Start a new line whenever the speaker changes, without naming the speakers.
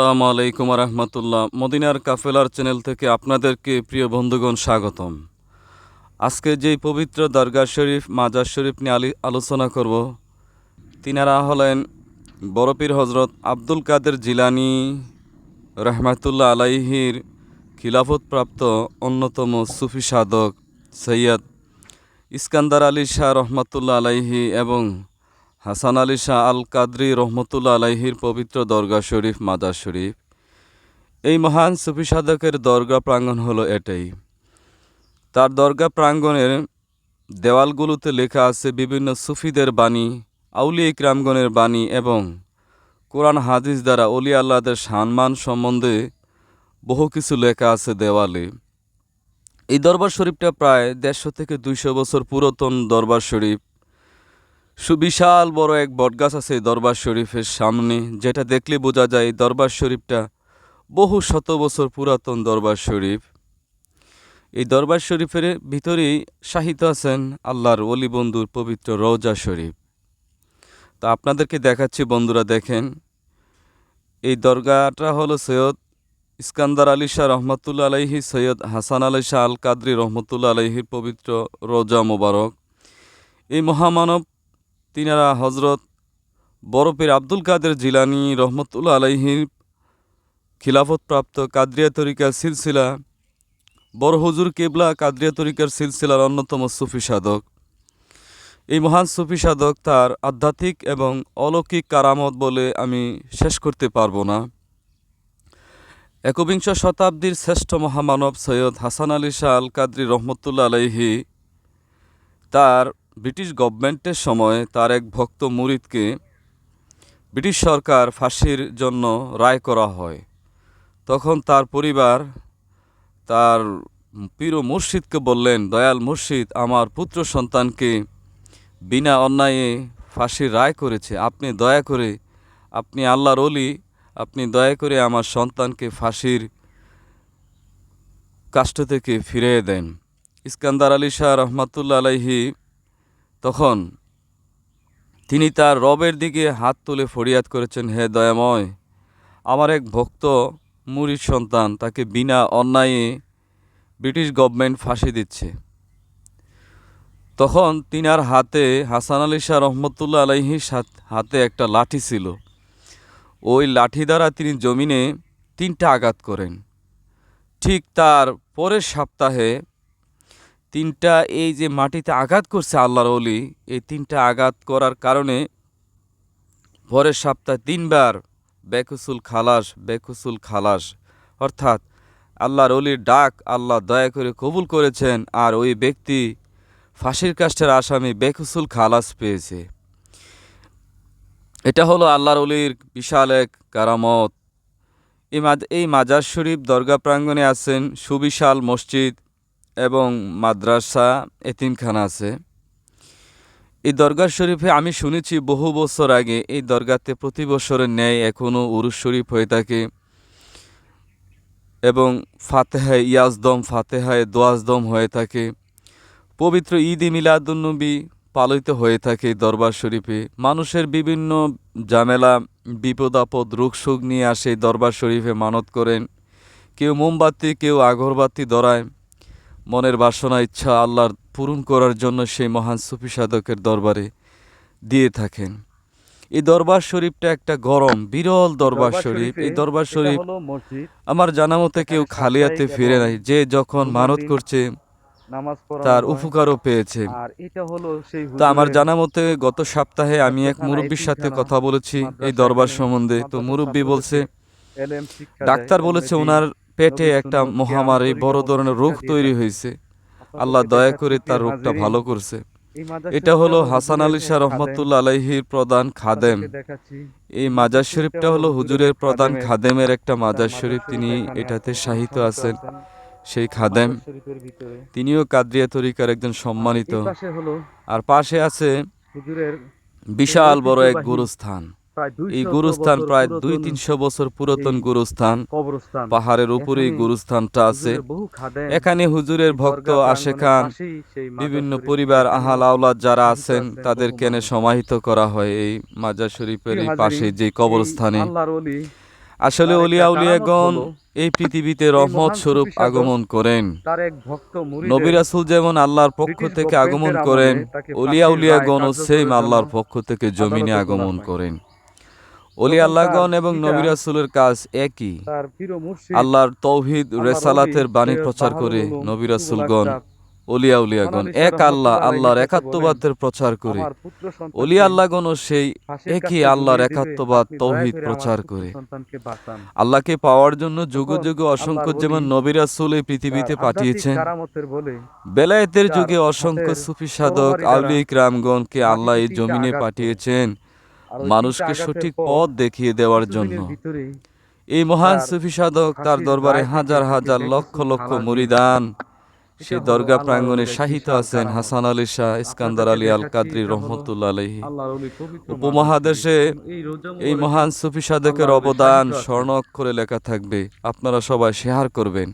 আসসালামু আলাইকুম রহমতুল্লাহ মদিনার কাফেলার চ্যানেল থেকে আপনাদেরকে প্রিয় বন্ধুগণ স্বাগতম। আজকে যেই পবিত্র দরগা শরীফ মাজার শরীফ নিয়ে আলি আলোচনা করব, তিনারা হলেন বরপীর হজরত আব্দুল কাদের জিলানি রহমাতুল্লাহ আলাইহির খিলাফতপ্রাপ্ত অন্যতম সুফি সাধক সৈয়দ ইস্কান্দার আলী শাহ রহমতুল্লাহ আলাইহি এবং হাসান আলী শাহ আল কাদরি রহমতুল্লা আলাইহির পবিত্র দরগা শরীফ, মাদার শরীফ। এই মহান সুফি সাধকের দরগা প্রাঙ্গণ হলো এটাই। তার দরগা প্রাঙ্গণের দেওয়ালগুলোতে লেখা আছে বিভিন্ন সুফিদের বাণী আউলি ইকরামগণের বাণী এবং কোরআন হাদিস দ্বারা অলি আল্লাহদের সম্মান সম্বন্ধে বহু কিছু লেখা আছে দেওয়ালে। এই দরবার শরীফটা প্রায় দেড়শো থেকে দুইশো বছর পুরাতন দরবার শরীফ। সুবিশাল বড় এক বটগাছ আছে দরবার শরীফের সামনে, যেটা দেখলে বোঝা যায় এই দরবার শরীফটা বহু শত বছর পুরাতন দরবার শরীফ। এই দরবার শরীফের ভিতরেই সাহিত্য আছেন আল্লাহর অলি বন্ধুর পবিত্র রওজা শরীফ। তা আপনাদেরকে দেখাচ্ছি বন্ধুরা, দেখেন, এই দরগাটা হলো সৈয়দ ইস্কান্দার আলী শাহ রহমতুল্লা আলাইহি, সৈয়দ হাসান আলী শাহ আল কাদরি রহমতুল্লা আলাইহির পবিত্র রোজা মোবারক। এই মহামানব তিনারা হজরত বরফের আব্দুল কাদের জিলানি রহমতুল্লা আলাইহির খিলাফতপ্রাপ্ত কাদরিয়া তরিকার সিলসিলা, বড় হুজুর কেবলা কাদরিয়া তরিকার সিলসিলার অন্যতম সুফি সাধক। এই মহান সুফি সাধক তার আধ্যাত্মিক এবং অলৌকিক কারামত বলে আমি শেষ করতে পারব না। একবিংশ শতাব্দীর শ্রেষ্ঠ মহামানব সৈয়দ হাসান আলী শাহ আল কাদরি রহমতুল্লা আলাইহি তার ব্রিটিশ গভর্নমেন্টের সময় তার এক ভক্ত মুরিদকে ব্রিটিশ সরকার ফাঁসির জন্য রায় করা হয়। তখন তার পরিবার তার পীর মুর্শিদকে বললেন, দয়াল মুর্শিদ, আমার পুত্র সন্তানকে বিনা অন্যায়ে ফাঁসির রায় করেছে। আপনি দয়া করে, আপনি আল্লাহর অলি আপনি দয়া করে আমার সন্তানকে ফাঁসির কাষ্ট থেকে ফিরিয়ে দেন। ইস্কান্দার আলী শাহ রহমাতুল্লা আলাইহি তখন তিনি তার রবের দিকে হাত তুলে ফরিয়াদ করেছেন, হে দয়াময়, আমার এক ভক্ত মুরির সন্তান তাকে বিনা অন্যায়ে ব্রিটিশ গভর্নমেন্ট ফাঁসি দিচ্ছে। তখন তিনার হাতে হাসান আলী শাহ রহমতুল্লা আলাইহির হাতে একটা লাঠি ছিল। ওই লাঠি দ্বারা তিনি জমিনে তিনটা আঘাত করেন। ঠিক তার পরের সপ্তাহে তিনটা এই যে মাটিতে আঘাত করছে আল্লাহর অলি এই তিনটা আঘাত করার কারণে পরের সপ্তাহে তিনবার বেকুসুল খালাস বেকুসুল খালাস। অর্থাৎ আল্লাহর অলির ডাক আল্লাহ দয়া করে কবুল করেছেন আর ওই ব্যক্তি ফাঁসির কাষ্টের আসামি বেকুসুল খালাস পেয়েছে। এটা হলো আল্লাহর অলির বিশাল এক কারামত। এই মাজ এই মাজার শরীফ দরগা প্রাঙ্গণে আছেন সুবিশাল মসজিদ এবং মাদ্রাসা এতিমখানা আছে। এই দরগা শরীফে আমি শুনেছি বহু বছর আগে এই দরগাতে প্রতি বছরের ন্যায় এখনও উরুস শরীফ হয়ে থাকে এবং ফাতেহায় ইয়াজদম ফাতেহায় দোয়াজদম হয়ে থাকে। পবিত্র ঈদ মিলাদুন্নবী পালিত হয়ে থাকে দরবার শরীফে। মানুষের বিভিন্ন জামেলা বিপদ আপদ রোগ সুখ নিয়ে আসে দরবার শরীফে মানত করেন। কেউ মোমবাতি, কেউ আগরবাতি ধরায়। মনের বাসনা ইচ্ছা আল্লাহর পূরণ করার জন্য সেই মহান সুফি সাধকের দরবারে দিয়ে থাকেন। এই দরবার শরীফটা একটা গরম বিরল দরবার শরীফ। এই দরবার শরীফ আমার জানা মতে কেউ খালিয়াতে ফিরে নাই। যে যখন মানত করছে তার উপকারও পেয়েছে। তো আমার জানা মতে গত সপ্তাহে আমি এক মুরব্বীর সাথে কথা বলেছি এই দরবার সম্বন্ধে। তো মুরব্বী বলছে ডাক্তার বলেছে ওনার পেটে একটা মহামারী বড় ধরনের রোগ তৈরি হয়েছে। আল্লাহ দয়া করে তার রোগটা ভালো করছে। এটা হলো হাসান আলী শাহ রহমতুল্লা আলাইহির প্রধান খাদেম। এই মাজার শরীফটা হলো হুজুরের প্রধান খাদেমের একটা মাজার শরীফ। তিনি এটাতে সাহিত্য আছেন সেই খাদেম। তিনিও কাদরিয়া তরিকার একজন সম্মানিত। আর পাশে আছে বিশাল বড় এক গুরুস্থান। এই গুরুস্থান প্রায় দুই তিনশো বছর পুরাতন গুরুস্থান। পাহাড়ের উপরে এই গুরুস্থানটা আছে। এখানে হুজুরের ভক্ত আসে খান। বিভিন্ন পরিবার আহাল আওলাদ যারা আছেন তাদের কেনে সমাহিত করা হয় এই মাজার শরীফের এই পাশে যে কবরস্থানে। আসলে
তার
অলিয়া উলিয়াগণ এই পৃথিবীতে রহমত স্বরূপ আগমন করেন। নবী রাসূল যেমন আল্লাহর পক্ষ থেকে আগমন করেন
তাকে
অলিয়া উলিয়াগণ
রায়
ও সেম আল্লাহর পক্ষ থেকে জমিনে আগমন করেন। অলি আল্লাহগণ এবং নবী রাসূলের কাজ একই। আল্লাহর তৌহিদ রেসালাতের বাণী প্রচার করে নবী রাসূলগণ অলিয়া উলিয়াগণ এক আল্লাহ আল্লাহর একাত্মবাদের প্রচার করে। অলি আল্লাহগণও সেই একই আল্লাহর একাত্মবাদ তৌহিদ প্রচার করে। আল্লাহকে পাওয়ার জন্য যুগ যুগে অসংখ্য যেমন
ওলি
নবী রাসূল এই পৃথিবীতে পাঠিয়েছেন। বেলায়েতের যুগে অসংখ্য সুফি সাধক
দ্বারা
আউলিক আল্লাহ এই জমিনে পাঠিয়েছেন। মানুষকে সঠিক পথ দেখিয়ে দেওয়ার জন্য। এই মহান সুফি সাধক তার দরবারে হাজার হাজার লক্ষ লক্ষ মুরিদান।
হলো
দরগা
ওলির
শাহিত আছেন হাসান আলী শাহ ইস্কান্দার আলী আল কাদরি
এটা
আলহী উপমহাদেশে
এই
মহান সুফি সাধকের অবদান স্বর্ণ অক্ষরে লেখা থাকবে। আপনারা সবাই শেয়ার করবেন।